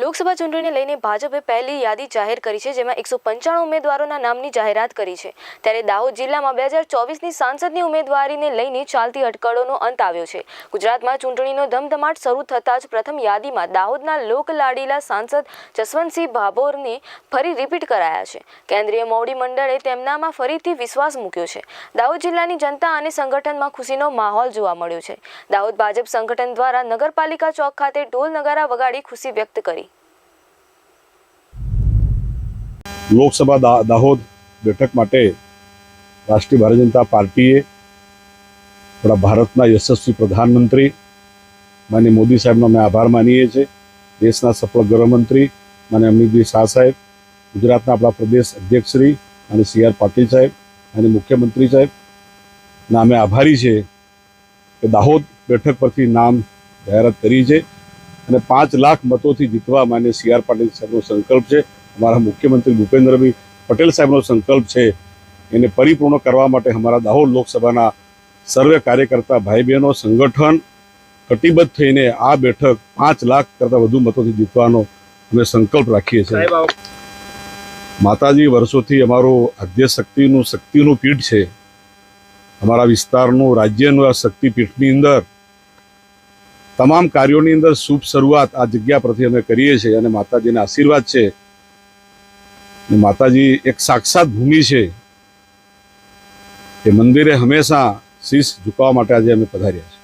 લોકસભા ચૂંટણીને લઈને ભાજપે પહેલી યાદી જાહેર કરી છે, જેમાં એકસો પંચાણું ઉમેદવારોના નામની જાહેરાત કરી છે. ત્યારે દાહોદ જિલ્લામાં બે હજાર ચોવીસની સાંસદની ઉમેદવારીને લઈને ચાલતી અટકળોનો અંત આવ્યો છે. ગુજરાતમાં ચૂંટણીનો ધમધમાટ શરૂ થતાં જ પ્રથમ યાદીમાં દાહોદના લોકલાડીલા સાંસદ જસવંતસિંહ ભાભોરને ફરી રિપીટ કરાયા છે. કેન્દ્રીય મોવડી મંડળે તેમનામાં ફરીથી વિશ્વાસ મૂક્યો છે. દાહોદ જિલ્લાની જનતા અને સંગઠનમાં ખુશીનો માહોલ જોવા મળ્યો છે. દાહોદ ભાજપ સંગઠન દ્વારા નગરપાલિકા ચોક ખાતે ઢોલ નગારા વગાડી ખુશી વ્યક્ત કરી. લોકસભા દાહોદ બેઠક માટે રાષ્ટ્રીય ભારતીય જનતા પાર્ટીએ આપણા ભારતના યશસ્વી પ્રધાનમંત્રી માન્ય મોદી સાહેબનો અમે આભાર માનીએ છીએ. દેશના સફળ ગૃહમંત્રી માન્ય અમિતભાઈ શાહ સાહેબ, ગુજરાતના આપણા પ્રદેશ અધ્યક્ષશ્રી અને સી આર પાટીલ સાહેબ અને મુખ્યમંત્રી સાહેબ ના અમે આભારી છે કે દાહોદ બેઠક પરથી નામ જાહેરાત કરી છે અને પાંચ લાખ મતોથી જીતવા માન્ય સી આર પાટીલ સાહેબનો સંકલ્પ છે. અમારા મુખ્યમંત્રી ભૂપેન્દ્રભાઈ પટેલ સાહેબનો સંકલ્પ છે એને પરિપૂર્ણ કરવા માટે અમારા દાહોદ લોકસભાના સર્વે કાર્યકર્તા ભાઈ બહેનો સંગઠન કટિબદ્ધ થઈને આ બેઠક પાંચ લાખ કરતાં વધુ મતોથી જીતવાનો અમે સંકલ્પ રાખીએ છીએ. માતાજી વર્ષોથી અમારું આદ્ય શક્તિનું શક્તિનું પીઠ છે. અમારા વિસ્તારનું રાજ્યનું આ શક્તિપીઠની અંદર તમામ કાર્યોની અંદર શુભ શરૂઆત આ જગ્યા પરથી અમે કરીએ છીએ અને માતાજીના આશીર્વાદ છે. માતાજી એક સાક્ષાત ભૂમિ છે. એ મંદિરે હંમેશા શીશ ઝુકાવવા માટે આજે અમે પધાર્યા છીએ.